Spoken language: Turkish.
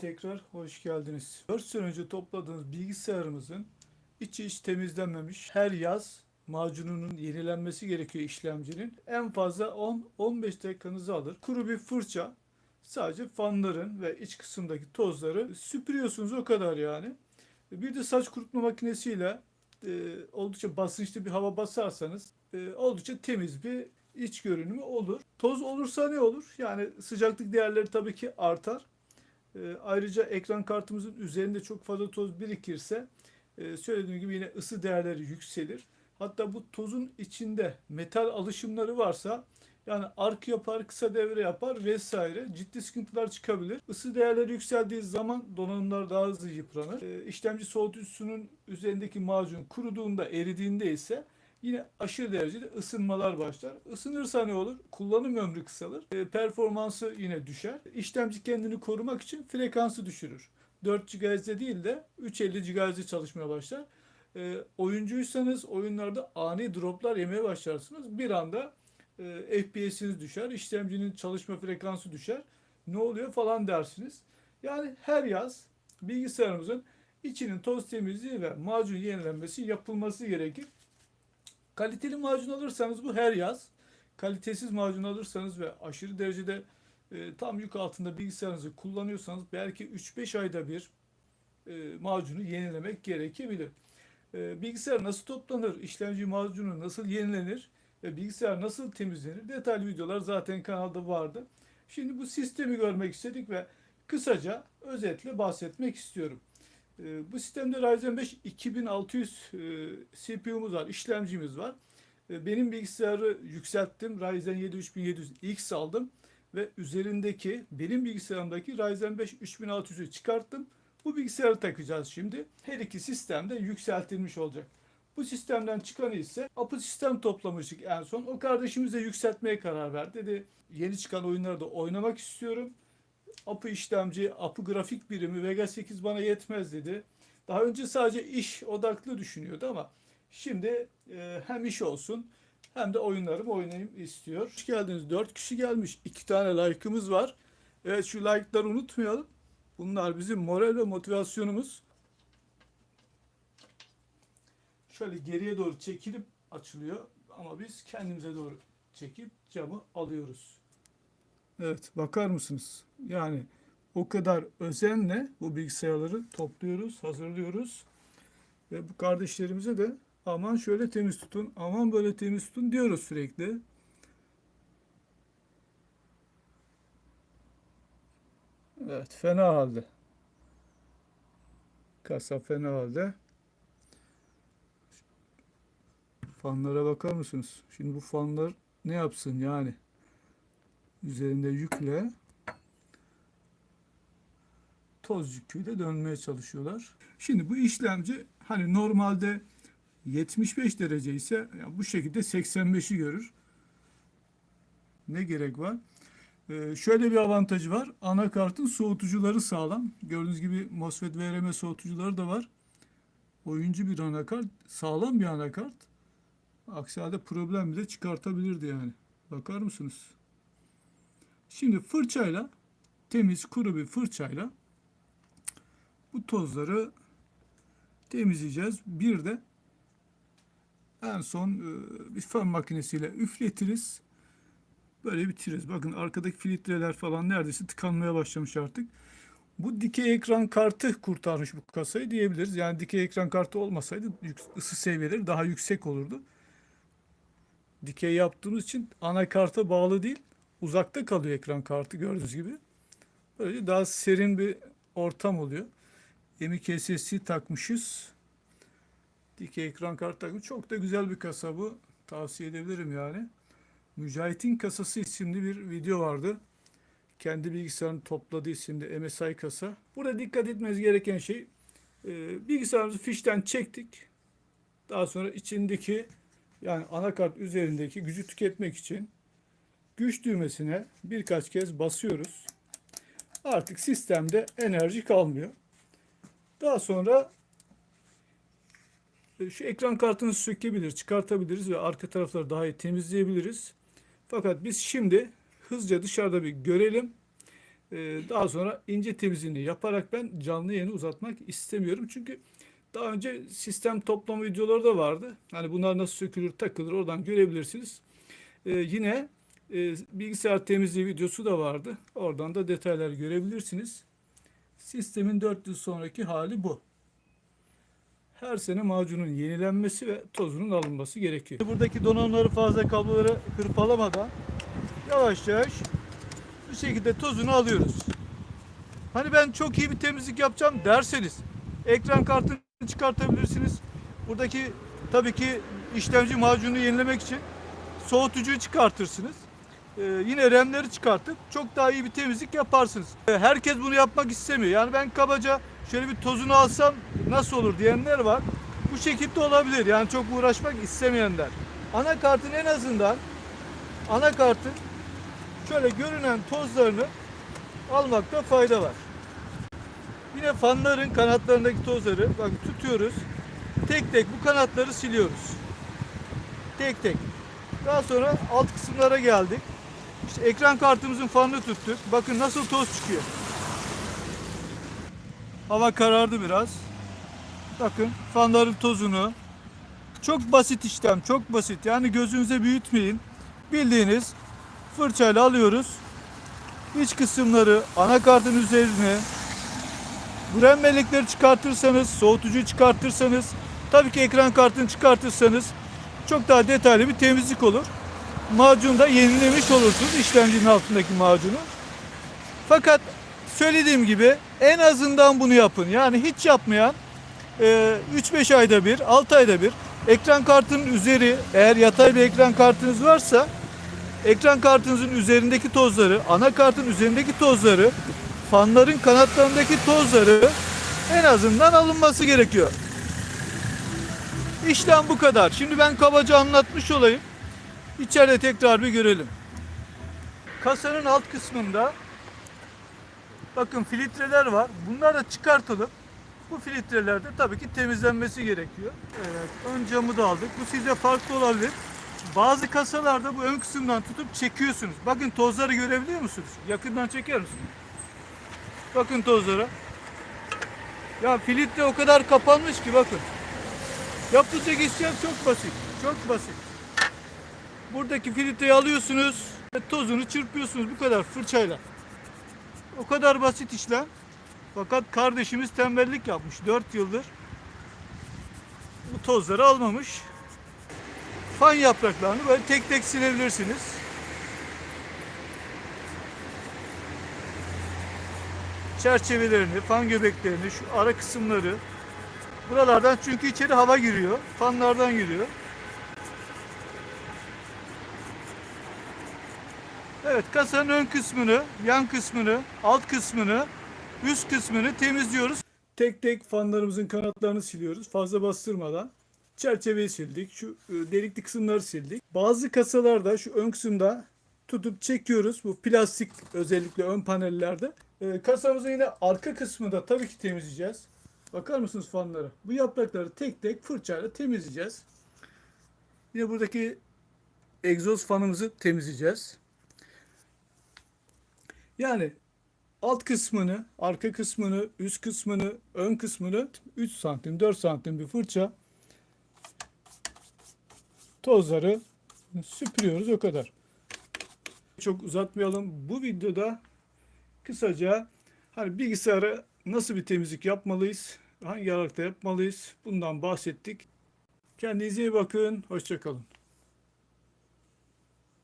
tekrar hoş geldiniz. 4 sene önce topladığınız bilgisayarımızın içi hiç temizlenmemiş. Her yaz macununun yenilenmesi gerekiyor işlemcinin. En fazla 10-15 dakikanızı alır. Kuru bir fırça sadece fanların ve iç kısımdaki tozları süpürüyorsunuz o kadar yani. Bir de saç kurutma makinesiyle e, oldukça basınçlı bir hava basarsanız e, oldukça temiz bir iç görünümü olur. Toz olursa ne olur? Yani sıcaklık değerleri tabii ki artar. E, ayrıca ekran kartımızın üzerinde çok fazla toz birikirse e, söylediğim gibi yine ısı değerleri yükselir. Hatta bu tozun içinde metal alışımları varsa yani ark yapar, kısa devre yapar vesaire ciddi sıkıntılar çıkabilir. Isı değerleri yükseldiği zaman donanımlar daha hızlı yıpranır. E, işlemci soğutucusunun üzerindeki macun kuruduğunda, eridiğinde ise yine aşırı derecede ısınmalar başlar. Isınırsa ne olur? Kullanım ömrü kısalır. E, performansı yine düşer. İşlemci kendini korumak için frekansı düşürür. 4 GHz'de değil de 350 GHz'de çalışmaya başlar. E, oyuncuysanız oyunlarda ani droplar yemeye başlarsınız. Bir anda e, FPS'iniz düşer, işlemcinin çalışma frekansı düşer. Ne oluyor falan dersiniz. Yani her yaz bilgisayarımızın içinin toz temizliği ve macun yenilenmesi yapılması gerekir. Kaliteli macun alırsanız bu her yaz. Kalitesiz macun alırsanız ve aşırı derecede e, tam yük altında bilgisayarınızı kullanıyorsanız belki 3-5 ayda bir e, macunu yenilemek gerekebilir. E, bilgisayar nasıl toplanır, işlemci macunu nasıl yenilenir ve bilgisayar nasıl temizlenir detaylı videolar zaten kanalda vardı. Şimdi bu sistemi görmek istedik ve kısaca özetle bahsetmek istiyorum. E, bu sistemde Ryzen 5 2600 e, CPU'muz var, işlemcimiz var. E, benim bilgisayarı yükselttim. Ryzen 7 3700X aldım ve üzerindeki benim bilgisayarımdaki Ryzen 5 3600'ü çıkarttım. Bu bilgisayarı takacağız şimdi. Her iki sistem de yükseltilmiş olacak. Bu sistemden çıkanı ise apı sistem toplamıştık en son. O kardeşimiz de yükseltmeye karar verdi. Dedi yeni çıkan oyunları da oynamak istiyorum. APı işlemci, APı grafik birimi Vega 8 bana yetmez dedi. Daha önce sadece iş odaklı düşünüyordu ama şimdi e, hem iş olsun hem de oyunlarımı oynayayım istiyor. Hoş geldiniz. 4 kişi gelmiş. 2 tane like'ımız var. Evet şu like'ları unutmayalım. Bunlar bizim moral ve motivasyonumuz. Şöyle geriye doğru çekilip açılıyor ama biz kendimize doğru çekip camı alıyoruz. Evet bakar mısınız? Yani o kadar özenle bu bilgisayarları topluyoruz, hazırlıyoruz. Ve bu kardeşlerimize de aman şöyle temiz tutun, aman böyle temiz tutun diyoruz sürekli. Evet fena halde. Kasa fena halde. Fanlara bakar mısınız? Şimdi bu fanlar ne yapsın yani? Üzerinde yükle toz yüküyle dönmeye çalışıyorlar. Şimdi bu işlemci hani normalde 75 derece ise yani bu şekilde 85'i görür. Ne gerek var? Ee, şöyle bir avantajı var. Anakartın soğutucuları sağlam. Gördüğünüz gibi MOSFET VRM soğutucuları da var. Oyuncu bir anakart. Sağlam bir anakart. Aksi halde problem bile çıkartabilirdi yani. Bakar mısınız? Şimdi fırçayla temiz kuru bir fırçayla bu tozları temizleyeceğiz. Bir de en son e, bir fön makinesiyle üfletiriz. Böyle bitiririz. Bakın arkadaki filtreler falan neredeyse tıkanmaya başlamış artık. Bu dikey ekran kartı kurtarmış bu kasayı diyebiliriz. Yani dikey ekran kartı olmasaydı ısı seviyeleri daha yüksek olurdu. Dikey yaptığımız için anakarta bağlı değil. Uzakta kalıyor ekran kartı gördüğünüz gibi. Böylece daha serin bir ortam oluyor. M.2 SSD takmışız. Dikey ekran kartı takmış. Çok da güzel bir kasa bu. Tavsiye edebilirim yani. Mücahit'in kasası isimli bir video vardı. Kendi bilgisayarını topladığı isimli MSI kasa. Burada dikkat etmeniz gereken şey e, bilgisayarımızı fişten çektik. Daha sonra içindeki yani anakart üzerindeki gücü tüketmek için güç düğmesine birkaç kez basıyoruz. Artık sistemde enerji kalmıyor. Daha sonra e, şu ekran kartını sökebilir, çıkartabiliriz ve arka tarafları daha iyi temizleyebiliriz. Fakat biz şimdi hızlıca dışarıda bir görelim Ee, daha sonra ince temizliğini yaparak ben canlı yayını uzatmak istemiyorum. Çünkü daha önce sistem toplama videoları da vardı. Hani bunlar nasıl sökülür, takılır oradan görebilirsiniz. Ee, yine e, bilgisayar temizliği videosu da vardı. Oradan da detaylar görebilirsiniz. Sistemin 4 yıl sonraki hali bu. Her sene macunun yenilenmesi ve tozunun alınması gerekiyor. Buradaki donanımları fazla kabloları hırpalamadan yavaş yavaş bu şekilde tozunu alıyoruz. Hani ben çok iyi bir temizlik yapacağım derseniz ekran kartını çıkartabilirsiniz. Buradaki tabii ki işlemci macunu yenilemek için soğutucuyu çıkartırsınız. Ee, yine RAM'leri çıkartıp çok daha iyi bir temizlik yaparsınız. Ee, herkes bunu yapmak istemiyor. Yani ben kabaca şöyle bir tozunu alsam nasıl olur diyenler var. Bu şekilde olabilir. Yani çok uğraşmak istemeyenler. Anakartın en azından anakartın şöyle görünen tozlarını almakta fayda var. Yine fanların kanatlarındaki tozları bak tutuyoruz. Tek tek bu kanatları siliyoruz. Tek tek. Daha sonra alt kısımlara geldik. İşte ekran kartımızın fanını tuttuk. Bakın nasıl toz çıkıyor. Hava karardı biraz. Bakın fanların tozunu. Çok basit işlem, çok basit. Yani gözünüze büyütmeyin. Bildiğiniz fırçayla alıyoruz. İç kısımları anakartın üzerine Gram melekleri çıkartırsanız, soğutucuyu çıkartırsanız, tabii ki ekran kartını çıkartırsanız çok daha detaylı bir temizlik olur. Macunu da yenilemiş olursunuz işlemcinin altındaki macunu. Fakat söylediğim gibi en azından bunu yapın. Yani hiç yapmayan e, 3-5 ayda bir, 6 ayda bir ekran kartının üzeri eğer yatay bir ekran kartınız varsa ekran kartınızın üzerindeki tozları, anakartın üzerindeki tozları, fanların kanatlarındaki tozları en azından alınması gerekiyor. İşlem bu kadar. Şimdi ben kabaca anlatmış olayım. İçeride tekrar bir görelim. Kasanın alt kısmında bakın filtreler var. Bunlar da çıkartılıp bu filtrelerde tabii ki temizlenmesi gerekiyor. Evet, ön camı da aldık. Bu size farklı olabilir. Bazı kasalarda bu ön kısımdan tutup çekiyorsunuz. Bakın tozları görebiliyor musunuz? Yakından çeker misiniz? Bakın tozlara. Ya filtre o kadar kapanmış ki bakın. Yapılacak işlem çok basit. Çok basit. Buradaki filtreyi alıyorsunuz ve tozunu çırpıyorsunuz bu kadar fırçayla. O kadar basit işlem. Fakat kardeşimiz tembellik yapmış 4 yıldır. Bu tozları almamış. Fan yapraklarını böyle tek tek silebilirsiniz. çerçevelerini, fan göbeklerini, şu ara kısımları buralardan çünkü içeri hava giriyor. Fanlardan giriyor. Evet kasanın ön kısmını, yan kısmını, alt kısmını, üst kısmını temizliyoruz. Tek tek fanlarımızın kanatlarını siliyoruz fazla bastırmadan. Çerçeveyi sildik. Şu e, delikli kısımları sildik. Bazı kasalarda şu ön kısımda tutup çekiyoruz. Bu plastik özellikle ön panellerde. Ee, kasamızın yine arka kısmında tabii ki temizleyeceğiz. Bakar mısınız fanları? Bu yaprakları tek tek fırçayla temizleyeceğiz. Yine buradaki egzoz fanımızı temizleyeceğiz. Yani alt kısmını, arka kısmını, üst kısmını, ön kısmını 3 santim, 4 santim bir fırça tozları süpürüyoruz o kadar. Çok uzatmayalım. Bu videoda kısaca hani bilgisayara nasıl bir temizlik yapmalıyız, hangi aralıkta yapmalıyız bundan bahsettik. Kendinize iyi bakın, hoşçakalın.